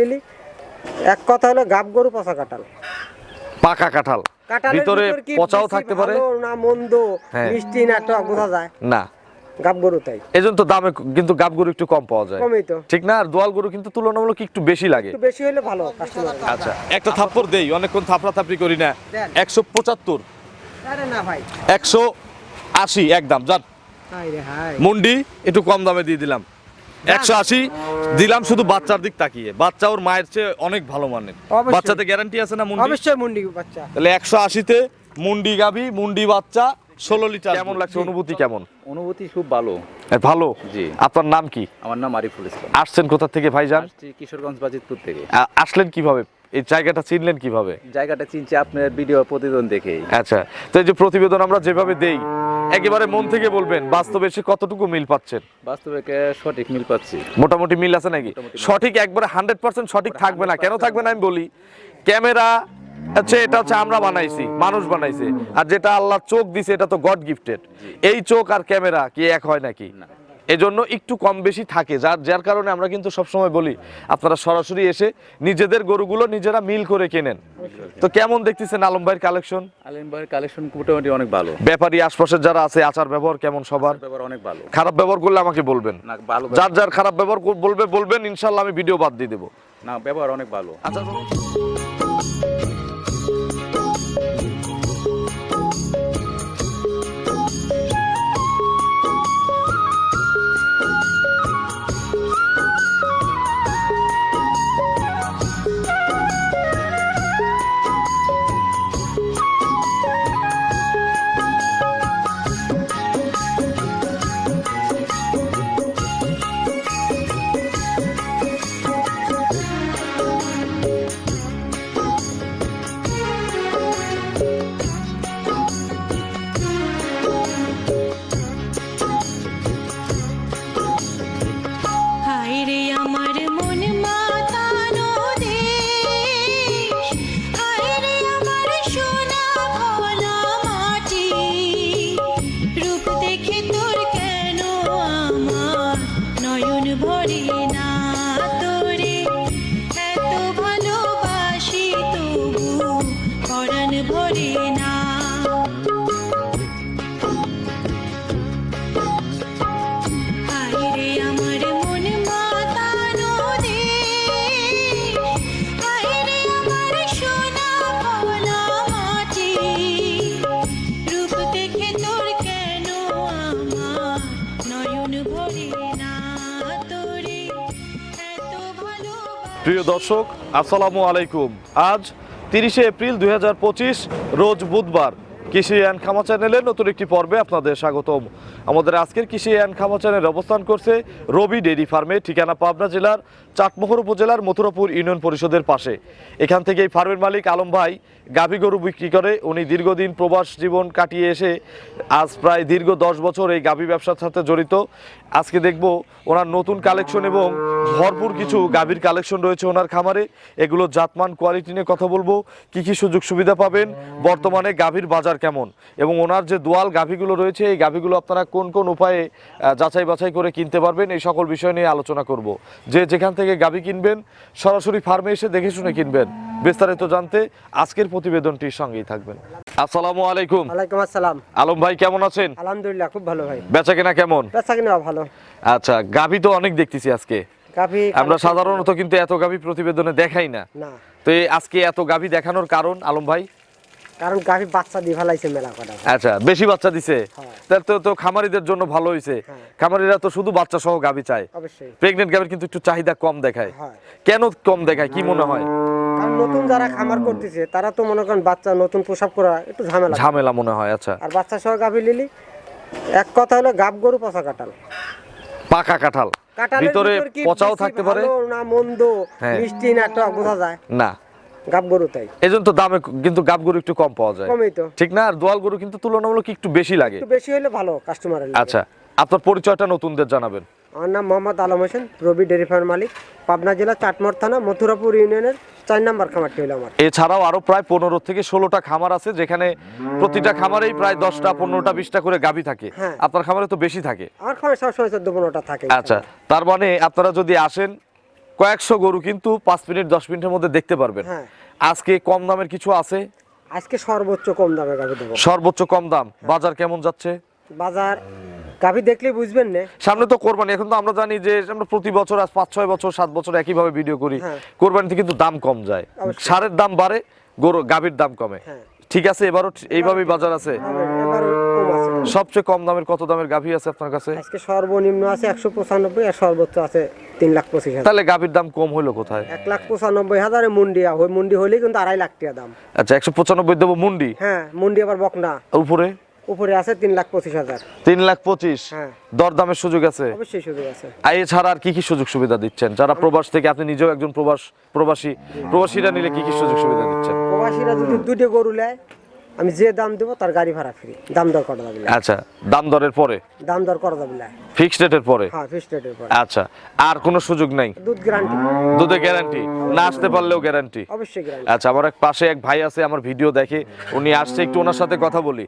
Lily এক কথা হলো গাব গরু পচা কাঁঠাল। পাকা কাঁঠাল। ভিতরে পচাও থাকতে পারে। না মন্দ হ্যাঁ। মিষ্টি না টক বোঝা যায়? না। গাব গরু তাই। এজন্য তো দামে কিন্তু গাব গরু একটু কম পাওয়া যায়। কমই তো। ঠিক না? আর দোয়াল গরু কিন্তু তুলনামূলক একটু বেশি লাগে। একটু বেশি হলে ভালো আচ্ছা একটা থাপ্পড় দেই অনেকক্ষণ থাপড়া থাপড়ি করি না। দেন। একশো পঁচাত্তর। আরে না ভাই। একশো আশি একদম। যান। মুন্ডি একটু কম দামে দিয়ে দিলাম। একশো আশি দিলাম শুধু বাচ্চার দিক তাকিয়ে। বাচ্চা ওর মায়ের চেয়ে অনেক ভালো মানের। বাচ্চাতে গ্যারান্টি আছে না মুন্ডি? অবশ্যই মুন্ডি বাচ্চা। তাহলে একশো আশিতে মুন্ডি গাভি মুন্ডি বাচ্চা ষোলো লিটার কেমন লাগছে? অনুভূতি কেমন? অনুভূতি খুব ভালো। ভালো? জি। আপনার নাম কি? আমার নাম আরিফুল ইসলাম। আসছেন কোথা থেকে ভাইজান? আসছি কিশোরগঞ্জ বাজিতপুর থেকে। আসলেন কীভাবে? এই জায়গাটা চিনলেন কীভাবে? জায়গাটা চিনছি আপনার ভিডিও প্রতিদিন দেখেই। আচ্ছা তো এই যে প্রতিবেদন আমরা যেভাবে দেই একেবারে মন থেকে বলবেন বাস্তবে এসে কতটুকু মিল পাচ্ছেন? বাস্তবে সঠিক মিল পাচ্ছি। মোটামুটি মিল আছে নাকি? সঠিক একবারে হান্ড্রেড পার্সেন্ট সঠিক থাকবে না। কেন থাকবে না আমি বলি ক্যামেরা হচ্ছে এটা হচ্ছে আমরা বানাইছি মানুষ বানাইছে। আর যেটা আল্লাহ চোখ দিছে এটা তো গড গিফটেড এই চোখ আর ক্যামেরা কি এক হয় নাকি? এজন্য একটু কম বেশি থাকে যার যার কারণে আমরা কিন্তু সবসময় বলি আপনারা সরাসরি এসে নিজেদের গরুগুলো নিজেরা মিল করে কেনেন। তো কেমন দেখতেছেন আলম ভাইয়ের কালেকশন আলিম ভাইয়ের কালেকশন মোটামুটি অনেক ভালো। ব্যাপারী আশপাশের যারা আছে আচার ব্যবহার কেমন সবার? অনেক ভালো। খারাপ ব্যবহার করলে আমাকে বলবেন। যার যার খারাপ ব্যবহার বলবে বলবেন ইনশাল্লাহ আমি ভিডিও বাদ দিয়ে দেবো। না ব্যবহার অনেক ভালো। আচ্ছা সোনা ভোলা প্রিয় দর্শক, আসসালামু আলাইকুম। আজ তিরিশে এপ্রিল দুই হাজার পঁচিশ, রোজ বুধবার কৃষি অ্যান্ড খামা চ্যানেলের নতুন একটি পর্বে আপনাদের স্বাগতম। আমাদের আজকের কৃষি অ্যান্ড খামা চ্যানেল অবস্থান করছে রবি ডেরি ফার্মে, ঠিকানা পাবনা জেলার চাটমোহর উপজেলার মথুরাপুর ইউনিয়ন পরিষদের পাশে। এখান থেকে এই ফার্মের মালিক আলম ভাই গাভী গরু বিক্রি করে। উনি দীর্ঘদিন প্রবাস জীবন কাটিয়ে এসে আজ প্রায় দীর্ঘ দশ বছর এই গাভী ব্যবসার সাথে জড়িত। আজকে দেখব ওনার নতুন কালেকশন এবং ভরপুর কিছু গাভীর কালেকশন রয়েছে ওনার খামারে। এগুলো জাতমান, কোয়ালিটি নিয়ে কথা বলব। কি কি সুযোগ সুবিধা পাবেন? বর্তমানে গাভীর বাজার কেমন? এবং ওনার যে দোয়াল গাভীগুলো রয়েছে, এই গাভীগুলো আপনারা কোন কোন উপায়ে যাচাই বাছাই করে কিনতে পারবেন? এই সকল বিষয় নিয়ে আলোচনা করব। যে যেখান থেকে গাভী কিনবেন সরাসরি ফার্মে এসে দেখে শুনে কিনবেন। বিস্তারিত জানতে আজকের প্রতিবেদনটির সঙ্গেই থাকবেন। আসসালামু আলাইকুম। ওয়ালাইকুম আসসালাম। আলম ভাই কেমন আছেন? আলহামদুলিল্লাহ খুব ভালো ভাই। বেচা কেনা কেমন? বেচা কিনা ভালো। আচ্ছা গাভী তো অনেক দেখতেছি আজকে। আমরা সাধারণত কিন্তু এত গাভী প্রতিবেদনে দেখাই না। না। তো আজকে এত গাভী দেখানোর কারণ আলম ভাই? কারণ গাভি বাচ্চা দিয়ে ফেলাইছে মেলা কটা। আচ্ছা বেশি বাচ্চা দিছে? হ্যাঁ। তাহলে তো তো খামারিদের জন্য ভালো হ্যাঁ। খামারিরা তো শুধু বাচ্চা সহ গাভী চায়। অবশ্যই। গাভীর কিন্তু একটু চাহিদা কম দেখায়। কেন কম দেখায়? কি মনে হয়? নতুন যারা খামার করতেছে তারা তো মনে করেন বাচ্চা নতুন প্রসাব করা একটু ঝামেলা ঝামেলা মনে হয় আচ্ছা। আর বাচ্চা সহ গাভি লিলি এক কথা হলো গাব গরু পচা কাঁঠাল। পাকা কাঁঠাল। ভিতরে পচাও থাকতে পারে? না মন্দ হ্যাঁ। মিষ্টি না টক বোঝা যায়। না। গাব গরু তাই। এজন্য তো দামে কিন্তু গাব গরু একটু কম পাওয়া যায়। কমই তো। ঠিক না? আর দোয়াল গরু কিন্তু তুলনামূলক একটু বেশি লাগে। একটু বেশি হলে ভালো কাস্টমারের আচ্ছা আপনার পরিচয়টা নতুনদের জানাবেন। আমার নাম মোহাম্মদ আলম হোসেন রবি ডেরি ফার্ম মালিক পাবনা জেলা চাটমোহর থানা মথুরাপুর ইউনিয়নের চার নাম্বার খামারটি হলো আমার। এছাড়াও আরও প্রায় পনেরো থেকে ষোলোটা খামার আছে যেখানে প্রতিটা খামারেই প্রায় দশটা পনেরোটা বিশটা করে গাভী থাকে। হ্যাঁ। আপনার খামারে তো বেশি থাকে। আমার খামার সবসময় চোদ্দ পনেরোটা থাকে আচ্ছা তার মানে আপনারা যদি আসেন কয়েকশো গরু কিন্তু পাঁচ মিনিট দশ মিনিটের মধ্যে দেখতে পারবেন। হ্যাঁ। আজকে কম দামের কিছু আছে? আজকে সর্বোচ্চ কম দামে গাভি দেবো। সর্বোচ্চ কম দাম। বাজার কেমন যাচ্ছে? বাজার গাভি দেখলে বুঝবেন না। সামনে তো কোরবানি এখন তো আমরা জানি যে আমরা প্রতি বছর আজ পাঁচ ছয় বছর সাত বছর একইভাবে ভিডিও করি। হ্যাঁ। কোরবানিতে কিন্তু দাম কম যায়। সারের দাম বাড়ে গরু গাভীর দাম কমে। হ্যাঁ। ঠিক আছে এবারও এইভাবেই বাজার আছে? সবচেয়ে কম দামের কত দামের গাভী আছে আপনার কাছে? আজকে সর্বনিম্ন আছে একশো পঁচানব্বই আর সর্বোচ্চ আছে তিন লাখ পঁচিশ হাজার। তাহলে গাভীর দাম কম হইল কোথায়? এক লাখ পঁচানব্বই হাজারে মুন্ডিয়া ওই মুন্ডি হলেই কিন্তু আড়াই লাখ টাকা দাম। আচ্ছা একশো পঁচানব্বই দেবো মুন্ডি? হ্যাঁ মুন্ডি আবার বকনা। উপরে? উপরে আছে তিন লাখ পঁচিশ হাজার। তিন লাখ পঁচিশ? হ্যাঁ। দরদামের সুযোগ আছে? অবশ্যই সুযোগ আছে। আর এছাড়া আর কি কি সুযোগ সুবিধা দিচ্ছেন? যারা প্রবাস থেকে আপনি নিজেও একজন প্রবাস প্রবাসী। প্রবাসীরা নিলে কি কি সুযোগ সুবিধা দিচ্ছেন? প্রবাসীরা যদি দুটো গরু নেয় আমি যে দাম দেবো তার গাড়ি ভাড়া ফ্রি। দাম দর করা যাবে না। আচ্ছা দাম দরের পরে? দাম দর করা যাবে না। ফিক্সড রেটের পরে? হ্যাঁ ফিক্সড রেটের পর। আচ্ছা আর কোনো সুযোগ নাই? দুধ গ্যারান্টি দুধে গ্যারান্টি না আসতে পারলেও গ্যারান্টি অবশ্যই গ্যারান্টি আচ্ছা আমার এক পাশে এক ভাই আছে আমার ভিডিও দেখে। উনি আসছে একটু ওনার সাথে কথা বলি।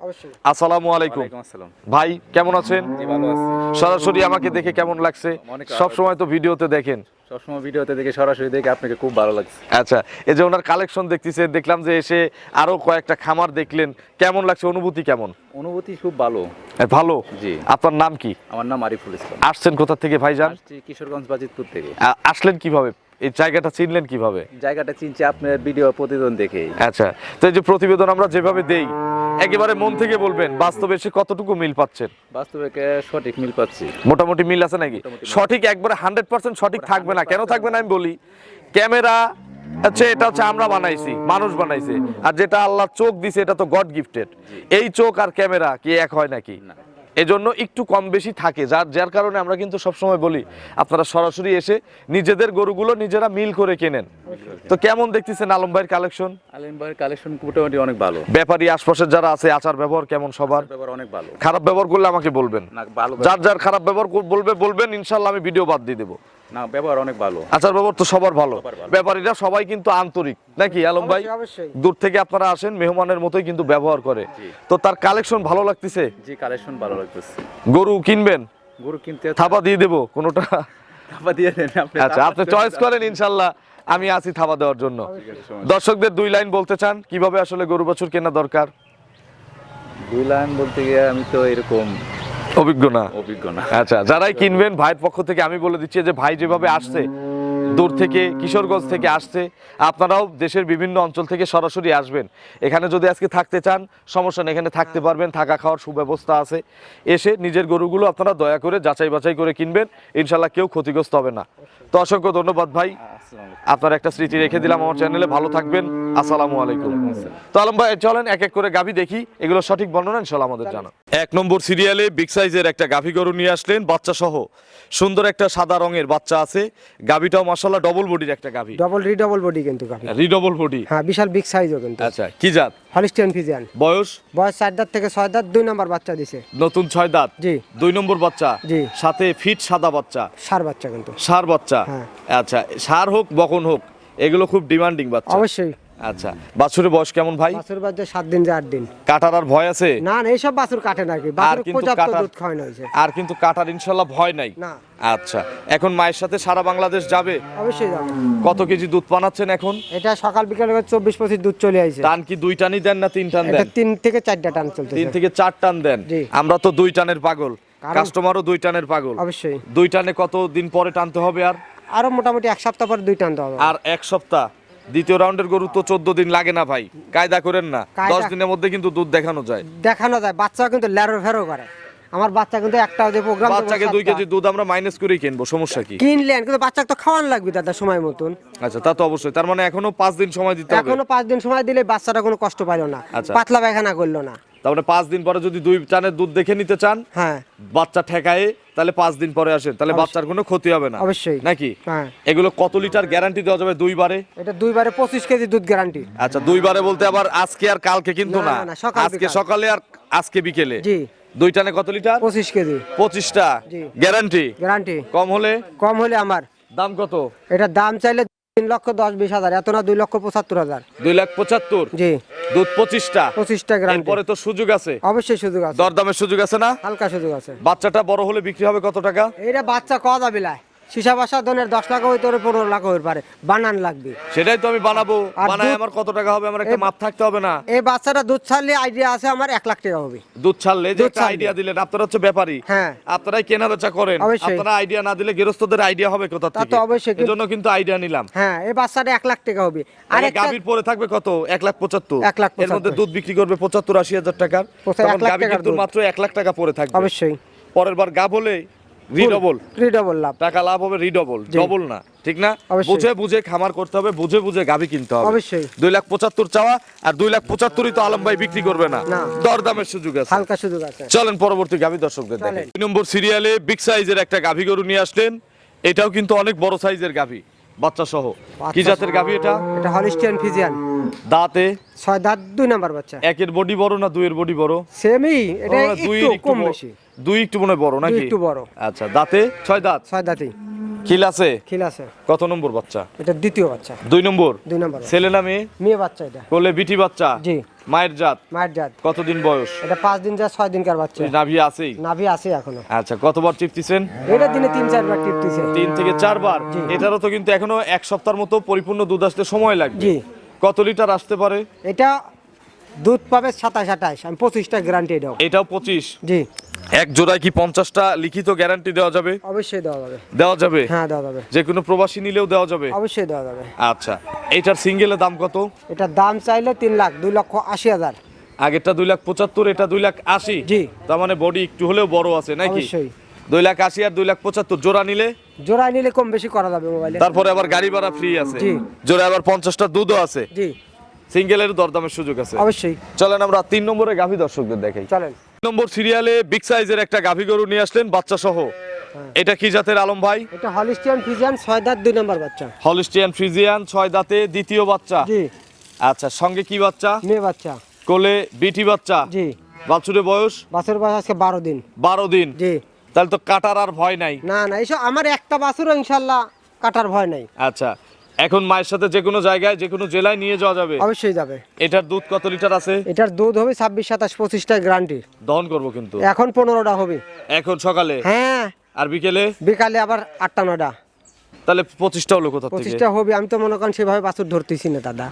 আসসালামু আলাইকুম। আসসালাম। ভাই কেমন আছেন? জি ভালো আছি। সরাসরি আমাকে দেখে কেমন লাগছে? সব সময় তো ভিডিওতে দেখেন। সবসময় ভিডিওতে দেখে সরাসরি দেখে আপনাকে খুব ভালো লাগছে। আচ্ছা এই যে ওনার কালেকশন দেখতেছে দেখলাম যে এসে আরও কয়েকটা খামার দেখলেন। কেমন লাগছে অনুভূতি কেমন? অনুভূতি খুব ভালো। ভালো? জি। আপনার নাম কি? আমার নাম আরিফুল ইসলাম। আসছেন কোথা থেকে ভাইজান? কিশোরগঞ্জ বাজিতপুর থেকে। আসলেন কীভাবে? এই জায়গাটা চিনলেন কীভাবে? জায়গাটা চিনছি আপনার ভিডিও প্রতিদিন দেখেই। আচ্ছা তো এই যে প্রতিবেদন আমরা যেভাবে দেই একেবারে মন থেকে বলবেন বাস্তবে সে কতটুকু মিল পাচ্ছেন? বাস্তবে সঠিক মিল পাচ্ছি? মোটামুটি মিল আছে নাকি? সঠিক একবারে হান্ড্রেড পার্সেন্ট সঠিক থাকবে না। কেন থাকবে না আমি বলি ক্যামেরা হচ্ছে এটা হচ্ছে আমরা বানাইছি মানুষ বানাইছে। আর যেটা আল্লাহ চোখ দিছে এটা তো গড গিফটেড। এই চোখ আর ক্যামেরা কি এক হয় নাকি? এজন্য একটু কম বেশি থাকে যার যার কারণে আমরা কিন্তু সবসময় বলি আপনারা সরাসরি এসে নিজেদের গরুগুলো নিজেরা মিল করে কেনেন। তো কেমন দেখতেছেন আলম ভাইয়ের কালেকশন আলম ভাইয়ের কালেকশন মোটামুটি অনেক ভালো। ব্যাপারী আশপাশের যারা আছে আচার ব্যবহার কেমন সবার? ব্যবহার অনেক ভালো। খারাপ ব্যবহার করলে আমাকে বলবেন। যার যার খারাপ ব্যবহার বলবে বলবেন ইনশাল্লাহ আমি ভিডিও বাদ দিয়ে দেবো। না ব্যবহার অনেক ভালো। আচার ব্যবহার তো সবার ভালো। ব্যাপারীরা সবাই কিন্তু আন্তরিক নাকি আলম ভাই? অবশ্যই, অবশ্যই। দূর থেকে আপনারা আসেন মেহমানের মতোই কিন্তু ব্যবহার করে। তো তার কালেকশন ভালো লাগতেছে? জি কালেকশন ভালো লাগতেছে। গরু কিনবেন? গরু কিনতে থাবা দিয়ে দেবো কোনোটা? থাপা দিয়ে দেন আপনি আচ্ছা আপনি চয়েস করেন ইনশাল্লাহ আমি আছি থাবা দেওয়ার জন্য। দর্শকদের দুই লাইন বলতে চান কীভাবে আসলে গরু বছর কেনা দরকার? দুই লাইন বলতে গিয়ে আমি তো এরকম অভিজ্ঞ না? অভিজ্ঞ না। আচ্ছা যারাই কিনবেন ভাইয়ের পক্ষ থেকে আমি বলে দিচ্ছি যে ভাই যেভাবে আসছে দূর থেকে, কিশোরগঞ্জ থেকে আসছে। আপনারাও দেশের বিভিন্ন অঞ্চল থেকে সরাসরি আসবেন। এখানে যদি আজকে থাকতে চান, সমস্যা এখানে থাকতে পারবেন, থাকা খাওয়ার সুব্যবস্থা আছে। এসে নিজের গরুগুলো আপনারা দয়া করে যাচাই বাছাই করে কিনবেন। ইনশাল্লাহ কেউ ক্ষতিগ্রস্ত হবে না। তো অসংখ্য ধন্যবাদ ভাই। আপনার একটা স্মৃতি রেখে দিলাম আমার চ্যানেলে। ভালো থাকবেন। আসসালামু আলাইকুম। তো আলম ভাই, চলেন এক এক করে গাভী দেখি। এগুলো সঠিক বর্ণনা ইনশাল্লাহ আমাদের জানা। এক নম্বর সিরিয়ালে বিগ সাইজের একটা গাভী গরু নিয়ে আসলেন বাচ্চা সহ সুন্দর একটা সাদা রঙের বাচ্চা আছে। গাভীটাও মাসাল্লাহ ডবল বডির একটা গাভী। ডবল রি ডবল বডি কিন্তু গাভী। রি ডবল বডি হ্যাঁ বিশাল বিগ সাইজও কিন্তু। আচ্ছা কি জাত? হলিস্টিয়ান ফিজিয়ান বয়স? বয়স 4 দাঁত থেকে 6 দাঁত দুই নাম্বার বাচ্চা দিছে। নতুন 6 দাঁত? জি। দুই নম্বর বাচ্চা? জি। সাথে ফিট সাদা বাচ্চা? সার বাচ্চা কিন্তু। সার বাচ্চা? হ্যাঁ। আচ্ছা সার হোক বকন হোক এগুলো খুব ডিমান্ডিং বাচ্চা। অবশ্যই। আচ্ছা বাছুরের বয়স কেমন ভাই? বাছুর দিন দিন। কাটার আর ভয় আছে? না না এইসব বাছুর কাটে বাছুর পর্যাপ্ত দুধ খাওয়ানো হয়েছে আর কিন্তু কাটার ভয় নাই? না। আচ্ছা এখন মায়ের সাথে সারা বাংলাদেশ যাবে? অবশ্যই যাবে। কত কেজি দুধ পানাচ্ছেন এখন? এটা সকাল বিকাল দুধ চলে আইছে। টান কি দুই টানই দেন না তিন টান এটা দেন? তিন থেকে চারটা টান চলতেছে। তিন থেকে চার টান দেন। আমরা তো দুই টানের পাগল। কাস্টমারও দুই টানের পাগল। অবশ্যই। দুই টানে কত দিন পরে টানতে হবে আর? আরও মোটামুটি এক সপ্তাহ পর দুই টান দেওয়া হবে। আর এক সপ্তাহ? দ্বিতীয় রাউন্ডের গরু তো চোদ্দ দিন লাগে না ভাই। কায়দা করেন না। দশ দিনের মধ্যে কিন্তু দুধ দেখানো যায়। দেখানো যায়। বাচ্চা কিন্তু ল্যারো ফেরো করে। আমার বাচ্চা কিন্তু একটা যে প্রোগ্রাম বাচ্চাকে দুই কেজি দুধ আমরা মাইনাস করেই কিনবো সমস্যা কি? কিনলেন কিন্তু বাচ্চা তো খাওয়ান লাগবে দাদা সময় মতন। আচ্ছা তা তো অবশ্যই। তার মানে এখনও পাঁচ দিন সময় দিতে হবে। এখনও পাঁচ দিন সময় দিলে বাচ্চাটা কোনো কষ্ট পাইলো না। আচ্ছা। পাতলা পায়খানা করল না। তারপরে পাঁচ দিন পরে যদি দুই টানের দুধ দেখে নিতে চান হ্যাঁ। বাচ্চা ঠেকায় তাহলে পাঁচ দিন পরে আসেন তাহলে বাচ্চার কোনো ক্ষতি হবে না। অবশ্যই। নাকি? হ্যাঁ। এগুলো কত লিটার গ্যারান্টি দেওয়া যাবে দুইবারে? এটা দুইবারে পঁচিশ কেজি দুধ গ্যারান্টি আচ্ছা দুইবারে বলতে আবার আজকে আর কালকে কিন্তু না, আজকে সকালে আর আজকে বিকেলে। জি। দুই টানে কত লিটার? পঁচিশ কেজি। পঁচিশটা। গ্যারান্টি গ্যারান্টি কম হলে? কম হলে আমার। দাম কত? এটা দাম চাইলে তিন লক্ষ দশ বিশ হাজার এত না দুই লক্ষ পঁচাত্তর হাজার। দুই লাখ পঁচাত্তর? জি। দুধ পঁচিশটা? পঁচিশটা গ্রাম পরে তো সুযোগ আছে। অবশ্যই সুযোগ আছে। দরদামের সুযোগ আছে না? হালকা সুযোগ আছে। বাচ্চাটা বড় হলে বিক্রি হবে কত টাকা? এটা বাচ্চা কদা যাবে সিসা বাসা ধনের দশ লাখ হইতে পারে পনেরো লাখ হইতে পারে বানান লাগবে। সেটাই তো আমি বানাবো বানায় আমার কত টাকা হবে আমার একটা মাপ থাকতে হবে না। এই বাচ্চাটা দুধ ছাড়লে আইডিয়া আছে আমার এক লাখ টাকা হবে। দুধ ছাড়লে যে একটা আইডিয়া দিলেন আপনারা হচ্ছে ব্যাপারী। হ্যাঁ। আপনারাই কেনা বেচা করেন আপনারা আইডিয়া না দিলে গৃহস্থদের আইডিয়া হবে কোথা তা তো অবশ্যই, কিন্তু- এজন্য কিন্তু আইডিয়া নিলাম। হ্যাঁ এই বাচ্চাটা এক লাখ টাকা হবে। আর গাভীর পরে থাকবে কত? এক লাখ পঁচাত্তর। এক লাখ এর মধ্যে দুধ বিক্রি করবে পঁচাত্তর আশি হাজার টাকার। তখন গাভী কিন্তু দুধ। মাত্র এক লাখ টাকা পরে থাকবে। অবশ্যই। পরের বার গাভ হলে রিডবল রিডবল লাভ। টাকা লাভ হবে রিডবল ডবল না ঠিক না? বুঝে বুঝে খামার করতে হবে বুঝে বুঝে গাভী কিনতে হবে। অবশ্যই। দুই লাখ পঁচাত্তর চাওয়া আর দুই লাখ পঁচাত্তরই তো আলম ভাই বিক্রি করবে না। দরদামের সুযোগ আছে। হালকা সুযোগ আছে। চলেন পরবর্তী গাভী দর্শকদের দেখেন। দুই নম্বর সিরিয়ালে বিগ সাইজের একটা গাভী গরু নিয়ে আসলেন। এটাও কিন্তু অনেক বড় সাইজের গাভী বাচ্চা সহ কি জাতের গাভী এটা? এটা হলিস্টিয়ান ফিজিয়ান দাঁতে? ছয় দাঁত দুই নাম্বার বাচ্চা। একের বডি বড় না দুইয়ের বডি বড়? সেমই এটা একটু কম বেশি। দুই একটু মনে বড় নাকি? একটু বড়। আচ্ছা দাঁতে? ছয় দাঁত? ছয় দাঁতই। খিল আছে? খিল আছে। কত নম্বর বাচ্চা? এটা দ্বিতীয় বাচ্চা। দুই নম্বর? দুই নাম্বার ছেলে না মেয়ে? মেয়ে বাচ্চা এটা। কোলে বিটি বাচ্চা? জি। মায়ের জাত? মায়ের জাত। কতদিন বয়স? এটা পাঁচ দিন যা ছয় দিনকার বাচ্চা। নাভি আছেই? নাভি আছে এখনও। আচ্ছা কতবার চিপতিছেন এটা দিনে তিন চারবার টিপতেছে তিন থেকে চারবার? এটারও তো কিন্তু এখনও এক সপ্তাহের মতো পরিপূর্ণ দুধ আসতে সময় লাগবে। জি। কত লিটার আসতে পারে? এটা দুধ পাবে সাতাশ আঠাশ। আমি পঁচিশটা গ্যারান্টি এটাও এটাও পঁচিশ? জি। এক জোড়ায় কি পঞ্চাশটা লিখিত গ্যারান্টি দেওয়া যাবে? অবশ্যই দেওয়া যাবে। দেওয়া যাবে? হ্যাঁ দেওয়া যাবে। যে কোনো প্রবাসী নিলেও দেওয়া যাবে? অবশ্যই দেওয়া যাবে। আচ্ছা। এটার সিঙ্গেলের দাম কত? এটার দাম চাইলে তিন লাখ দুই লক্ষ আশি হাজার। আগেরটা দুই লাখ পঁচাত্তর এটা দুই লাখ আশি? জি। তার মানে বডি একটু হলেও বড় আছে নাকি? অবশ্যই। দুই লাখ আশি আর দুই লাখ পঁচাত্তর জোড়া নিলে? জোড়ায় নিলে কম বেশি করা যাবে মোবাইলে তারপরে আবার গাড়ি ভাড়া ফ্রি আছে। জোড়া আবার পঞ্চাশটা দুধও আছে। জি। সিঙ্গেলের দরদামের সুযোগ আছে। অবশ্যই। চলেন আমরা তিন নম্বরে গাভী দর্শকদের দেখাই চলেন। নম্বর সিরিয়ালে বিগ সাইজের একটা গাভী গরু নিয়ে আসলেন বাচ্চা সহ এটা কি জাতের আলম ভাই? এটা হলিস্টিয়ান ফিজিয়ান ছয় দাঁত দুই নাম্বার বাচ্চা। হলিস্টিয়ান ফ্রিজিয়ান ছয় দাঁতে দ্বিতীয় বাচ্চা। জি। আচ্ছা সঙ্গে কি বাচ্চা? মেয়ে বাচ্চা। কোলে বিটি বাচ্চা। জি। বাছুরের বয়স? বাছুর বয়স আজকে বারো দিন। বারো দিন। জি। তাহলে তো কাটার আর ভয় নাই। না না এইসব আমার একটা বাছুর ইনশাল্লাহ কাটার ভয় নাই। আচ্ছা এখন মায়ের সাথে যে কোনো জায়গায় যে কোনো জেলায় নিয়ে যাওয়া যাবে? অবশ্যই যাবে। এটার দুধ কত লিটার আছে? এটার দুধ হবে ছাব্বিশ সাতাশ পঁচিশটা গ্যারান্টি দহন করব কিন্তু। এখন পনেরোটা হবে। এখন সকালে? হ্যাঁ। আর বিকেলে? বিকালে আবার আটটা নটা তাহলে পঁচিশটা হলো কোথা থেকে? পঁচিশটা হবে আমি তো মনে করেন সেভাবে বাছুর ধরতেছি না দাদা।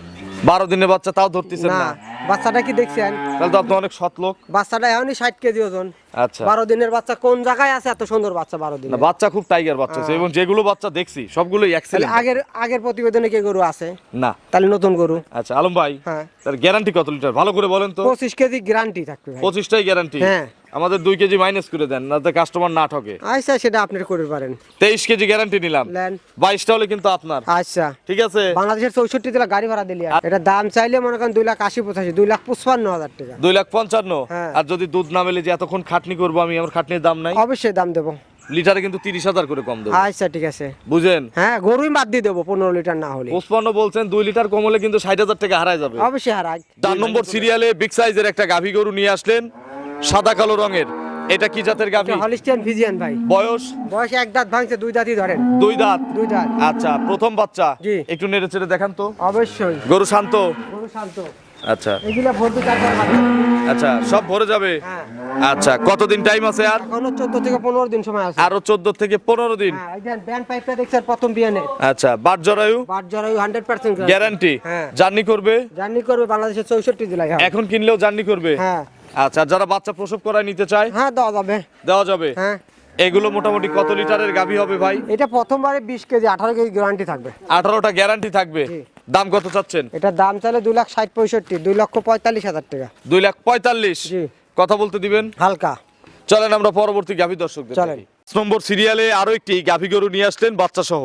বারো দিনের বাচ্চা তাও ধরতেছেন না বাচ্চাটা কি দেখছেন? তাহলে তো আপনি অনেক সৎ লোক। বাচ্চাটা এখনই ষাট কেজি ওজন। আচ্ছা। বারো দিনের বাচ্চা কোন জায়গায় আছে? এত সুন্দর বাচ্চা বারো দিন বাচ্চা খুব টাইগার বাচ্চা আছে এবং যেগুলো বাচ্চা দেখছি সবগুলোই তাহলে এক্সেলেন্ট আগের আগের প্রতিবেদনে কে গরু আছে? না। তাহলে নতুন গরু। আচ্ছা আলম ভাই হ্যাঁ। তার গ্যারান্টি কত লিটার? ভালো করে বলেন তো। পঁচিশ কেজি গ্যারান্টি থাকবে পঁচিশটাই গ্যারান্টি হ্যাঁ। আমাদের দুই কেজি মাইনাস করে দেন না কাস্টমার না ঠকে। আচ্ছা সেটা আপনি করতে পারেন। তেইশ কেজি গ্যারান্টি নিলাম। বাইশটা হলে কিন্তু আপনার। আচ্ছা। ঠিক আছে? বাংলাদেশের চৌষট্টি জেলা গাড়ি ভাড়া দিলি এটা দাম চাইলে মনে করেন দুই লাখ আশি পঁচাশি দুই লাখ পঁচপান্ন হাজার টাকা। দুই লাখ পঞ্চান্ন? হ্যাঁ। আর যদি দুধ না মেলে যে এতক্ষণ খাটনি করব আমি আমার খাটনির দাম নাই? অবশ্যই দাম দেবো। লিটারে কিন্তু তিরিশ হাজার করে কম দেবো। আচ্ছা ঠিক আছে। বুঝেন? হ্যাঁ গরুই বাদ দিয়ে দেবো পনেরো লিটার না হলে। পঁচপান্ন বলছেন দুই লিটার কম হলে কিন্তু ষাট হাজার টাকা হারায় যাবে। অবশ্যই হারাই চার নম্বর সিরিয়ালে বিগ সাইজের একটা গাভী গরু নিয়ে আসলেন। সাদা কালো রঙের। এটা কি জাতের গাভী? হলিস্টিয়ান ফিজিয়ান ভাই। বয়স? বয়স এক দাঁত ভাঙছে দুই দাঁতই ধরেন। দুই দাঁত? দুই দাঁত। আচ্ছা প্রথম বাচ্চা? জি। একটু নেড়ে চেড়ে দেখান তো। অবশ্যই। গরু শান্ত? গরু শান্ত। আচ্ছা। এগুলা ভর্তি বাচ্চা। আচ্ছা সব ভরে যাবে? হ্যাঁ। আচ্ছা কতদিন টাইম আছে আর? এখনও চোদ্দ থেকে পনেরো দিন সময় আছে। আরও চোদ্দ থেকে পনেরো দিন? হ্যাঁ এই যে ব্যান্ড পাইপটা দেখছেন প্রথম বিয়ানে। আচ্ছা বাট জরায়ু? বাট জরায়ু হান্ড্রেড পার্সেন্ট গ্যারান্টি হ্যাঁ। জার্নি করবে? জার্নি করবে বাংলাদেশের চৌষট্টি জেলায় হ্যাঁ। এখন কিনলেও জার্নি করবে? হ্যাঁ। আচ্ছা যারা বাচ্চা প্রসব করায় নিতে চায়? হ্যাঁ দেওয়া যাবে। দেওয়া যাবে? হ্যাঁ। এগুলো মোটামুটি কত লিটারের গাভী হবে ভাই? এটা প্রথমবারে বিশ কেজি আঠারো কেজি গ্যারান্টি থাকবে। আঠারোটা গ্যারান্টি থাকবে? দাম কত চাচ্ছেন? এটা দাম চাইলে দুই লাখ ষাট পঁয়ষট্টি দুই লক্ষ পঁয়তাল্লিশ হাজার টাকা। দুই লাখ পঁয়তাল্লিশ? জি। কথা বলতে দিবেন? হালকা। চলেন আমরা পরবর্তী গাভী দর্শকদের চলেন। নম্বর সিরিয়ালে আরও একটি গাভী গরু নিয়ে আসলেন বাচ্চা সহ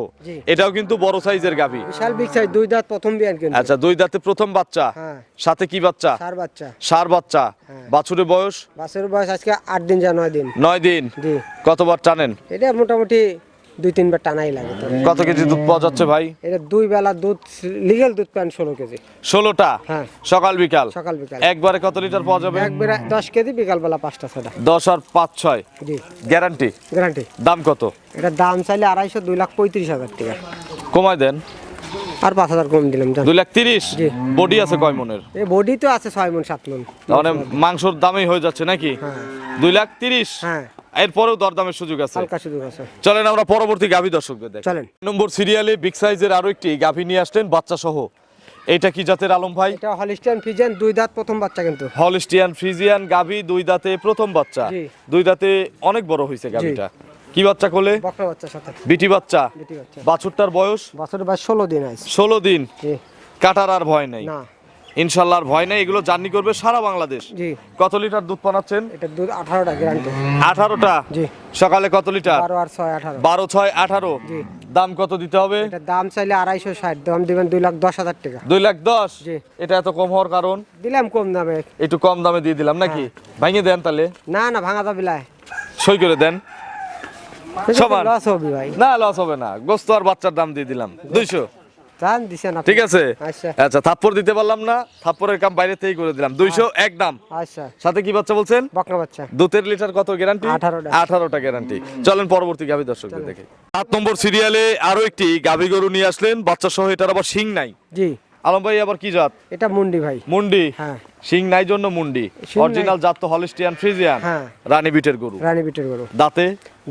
এটাও কিন্তু বড় সাইজের গাভী। বিশাল বিগ সাইজ দুই দাঁত প্রথম বিয়ান কিন্তু। আচ্ছা দুই দাঁতে প্রথম বাচ্চা। হ্যাঁ। সাথে কি বাচ্চা? সার বাচ্চা। সার বাচ্চা। হ্যাঁ। বাছুরের বয়স? বাছুরের বয়স আজকে 8 দিন যা 9 দিন। 9 দিন। জি। কতবার টানেন? এটা মোটামুটি দুই তিনবার টানাই লাগে কত কেজি দুধ পাওয়া যাচ্ছে ভাই? এটা দুই বেলা দুধ লিগেল দুধ পান ষোলো কেজি। ষোলোটা? হ্যাঁ। সকাল বিকাল? সকাল বিকাল। একবারে কত লিটার পাওয়া যাবে? এক বেলা দশ কেজি বিকাল বেলা পাঁচটা ছটা দশ আর পাঁচ ছয়? জি। গ্যারান্টি? গ্যারান্টি। দাম কত? এটা দাম চাইলে আড়াইশো দুই লাখ পঁয়ত্রিশ হাজার টাকা। কমায় দেন। আর পাঁচ হাজার কম দিলাম দুই লাখ তিরিশ? জি। বডি আছে কয় মনের? এই বডি তো আছে ছয় মন সাত মন। মানে মাংসর দামেই হয়ে যাচ্ছে নাকি? হ্যাঁ। দুই লাখ তিরিশ? হ্যাঁ। এরপরেও দরদামের সুযোগ আছে। হালকা সুযোগ আছে। চলেন আমরা পরবর্তী গাভী দর্শকদের দেখ। চলেন। নম্বর সিরিয়ালে বিগ সাইজের আরও একটি গাভী নিয়ে আসলেন বাচ্চা সহ এটা কি জাতের আলম ভাই? এটা হলিস্টিয়ান ফিজেন দুই দাঁত প্রথম বাচ্চা কিন্তু। হলিস্টিয়ান ফ্রিজিয়ান গাভী দুই দাঁতে প্রথম বাচ্চা। দুই দাঁতে অনেক বড় হয়েছে গাভীটা। কি বাচ্চা কোলে? বকরা বাচ্চার সাথে। বিটি বাচ্চা। বিটি বাচ্চা। বাছুরটার বয়স? বছরের বয়স ষোলো দিন আছে। ষোলো দিন। কাটার আর ভয় নেই। না। ইনশাল্লাহ ভয় নেই এগুলো জার্নি করবে সারা বাংলাদেশ। জি। কত লিটার দুধ পানাচ্ছেন এটা দুধ আঠারোটা গ্যারান্টি আঠারোটা? জি। সকালে কত লিটার? বারো আর ছয় আঠারো। বারো ছয় আঠারো? জি। দাম কত দিতে হবে? এটা দাম চাইলে আড়াইশো ষাট দাম দিবেন দুই লাখ দশ হাজার টাকা। দুই লাখ দশ? জি। এটা এত কম হওয়ার কারণ? দিলাম কম দামে। একটু কম দামে দিয়ে দিলাম নাকি? ভাঙিয়ে দেন তাহলে। না না ভাঙা দাবি লাই সই করে দেন। সমান। লস হবে ভাই। না লস হবে না। গোস্ত আর বাচ্চার দাম দিয়ে দিলাম। দুইশো। ঠিক আছে? আচ্ছা। আচ্ছা থাপ্পড় দিতে পারলাম না থাপ্পড়ের কাম বাইরে থেকেই করে দিলাম। দুইশো এক দাম। আচ্ছা। সাথে কি বাচ্চা বলছেন? দুধের লিটার কত গ্যারান্টি? 18টা। আঠারোটা গ্যারান্টি। চলেন পরবর্তী গাভী দর্শকদের দেখে। সাত নম্বর সিরিয়ালে আরও একটি গাভী গরু নিয়ে আসলেন। বাচ্চা সহ এটার আবার শিং নাই। জি। আলম ভাই আবার কি জাত? এটা মুন্ডি ভাই। মুন্ডি? হ্যাঁ। শিং নাই জন্য মুন্ডি। অরিজিনাল জাত তো হলিস্টিয়ান ফ্রিজিয়ান হ্যাঁ। রানী বিটের গরু। রানী বিটের গরু। দাঁতে?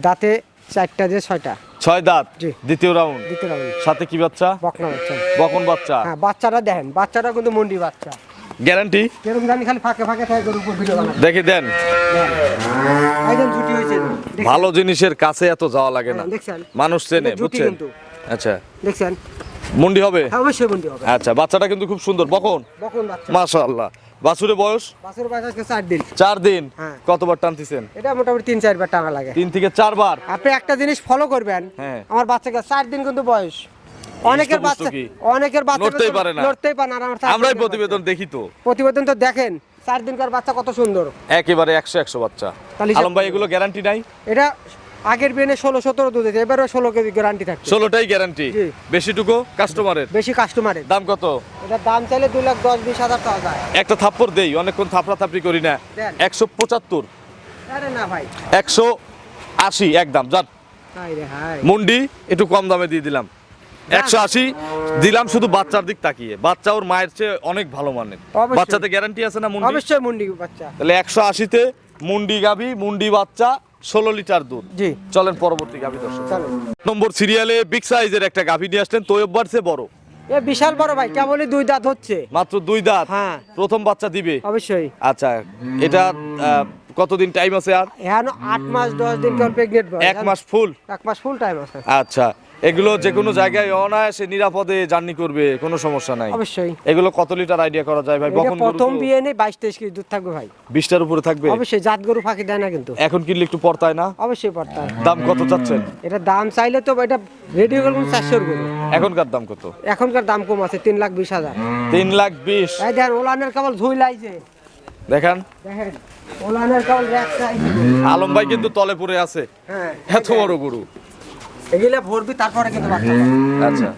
দাঁতে চারটা যে ছয়টা। ছয় দাঁত দ্বিতীয় রাউন্ড। দিতে পারবেন সাথে কি বাচ্চা? বকনা বাচ্চা। বকন বাচ্চা। হ্যাঁ বাচ্চাটা দেখেন বাচ্চাটা কিন্তু মুন্ডি বাচ্চা। গ্যারান্টি? কেরম জানি খালি ফাঁকে ফাঁকে থাকে গরুর উপর ভিডিও বানায় দেখে দেন। একদম জুটি হয়েছে। ভালো জিনিসের কাছে এত যাওয়া লাগে না। হ্যাঁ? মানুষ চেনে বুঝছেন? আচ্ছা। দেখছেন? মুন্ডি হবে? হ্যাঁ অবশ্যই মুন্ডি হবে। আচ্ছা বাচ্চাটা কিন্তু খুব সুন্দর। বকন? বকন বাচ্চা। মাশাআল্লাহ। বাছুরে বয়স? বাছুর বয়স আজকে চার দিন। চার দিন? হ্যাঁ। কতবার টানতেছেন? এটা মোটামুটি লাগে। থেকে আপনি একটা জিনিস ফলো করবেন হ্যাঁ। আমার বাচ্চাকে চার দিন কিন্তু বয়স। অনেকের বাচ্চা অনেকের বাচ্চা নড়তেই পারে না। নড়তেই পারে না আর আমার চার আমরাই প্রতিবেদন বাচ্চা। দেখি তো। প্রতিবেদন তো দেখেন চার দিনকার বাচ্চা কত সুন্দর। একেবারে একশো একশো বাচ্চা। আলম ভাই এগুলো গ্যারান্টি নাই? এটা আগের বিয়ে ষোলো সতেরো দুধ হয়েছে এবারও ষোলো কেজি গ্যারান্টি থাকছে। ষোলোটাই গ্যারান্টি জি। বেশিটুকু? কাস্টমারের বেশি কাস্টমারের দাম কত? এটা দাম চাইলে দুই লাখ দশ বিশ হাজার টাকা যায়। একটা থাপ্পড় দেই অনেকক্ষণ থাপড়া থাপড়ি করি না। দেন। একশো পঁচাত্তর। আরে না ভাই। একশো আশি একদম যান। হাই রে হাই মুন্ডি একটু কম দামে দিয়ে দিলাম। একশো আশি দিলাম শুধু বাচ্চার দিক তাকিয়ে। বাচ্চা ওর মায়ের চেয়ে অনেক ভালো মানের। অবশ্যই। বাচ্চাতে গ্যারান্টি আছে না মুন্ডি? অবশ্যই মুন্ডি বাচ্চা। তাহলে একশো আশিতে মুন্ডি গাভি মুন্ডি বাচ্চা ষোলো লিটার দুধ। জি। চলেন পরবর্তী গাভী দর্শক। নম্বর সিরিয়ালে বিগ সাইজের একটা গাভী নিয়ে আসলেন তোয়ব্বার সে বড়। এ বিশাল বড় ভাই কেবলই দুই দাঁত হচ্ছে। মাত্র দুই দাঁত? হ্যাঁ। প্রথম বাচ্চা দিবে? অবশ্যই। আচ্ছা এটা কতদিন টাইম আছে আর? এখন আট মাস দশ দিন প্রেগনেন্ট এক মাস ফুল এক মাস ফুল টাইম আছে। আচ্ছা এগুলো যে কোনো জায়গায় অনায়াসে নিরাপদে জার্নি করবে কোনো সমস্যা নাই। অবশ্যই। এগুলো কত লিটার আইডিয়া করা যায় ভাই? বকন প্রথম বিয়ে নেই বাইশ তেইশ কেজি দুধ থাকবে ভাই। বিশটার উপরে থাকবে? অবশ্যই জাত গরু ফাঁকি দেয় না কিন্তু। এখন কিনলে একটু পড়তায় না? অবশ্যই পড়তা দাম কত চাচ্ছেন? এটা দাম চাইলে তো এটা রেডিও করব চারশোর গরু। এখনকার দাম কত? এখনকার দাম কম আছে তিন লাখ বিশ হাজার। তিন লাখ বিশ। এই দেখেন ওলানের কেবল ধুই লাইছে। দেখেন। দেখেন ওলানের কেবল আলম ভাই কিন্তু তলে পড়ে আছে। হ্যাঁ। এত বড় গরু। এগুলা ভরবি তারপরে কিন্তু বাচ্চা আচ্ছা।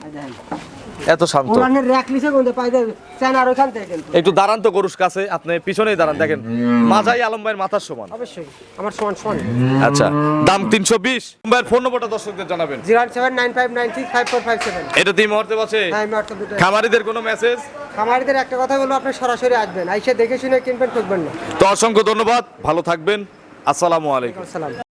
এত শান্ত। ওলানের র্যাক লিসে কিন্তু পাই চান আর ওখান থেকে কিন্তু। একটু দাঁড়ান তো গরুর কাছে। আপনি পিছনেই দাঁড়ান দেখেন। মাঝাই আলম ভাইয়ের মাথার সমান। অবশ্যই। আমার সমান সমান। আচ্ছা দাম তিনশো বিশ। ভাইয়ের ফোন নম্বরটা দর্শকদের জানাবেন। Zero seven nine five nine six five four five seven. এটা মুহূর্তে আছে হ্যাঁ খামারিদের কোনো মেসেজ খামারিদের একটা কথা বলব আপনি সরাসরি আসবেন। আইসে দেখে শুনে কিনবেন ঠকবেন না। তো অসংখ্য ধন্যবাদ। ভালো থাকবেন। আসসালামু আলাইকুম। আসসালাম।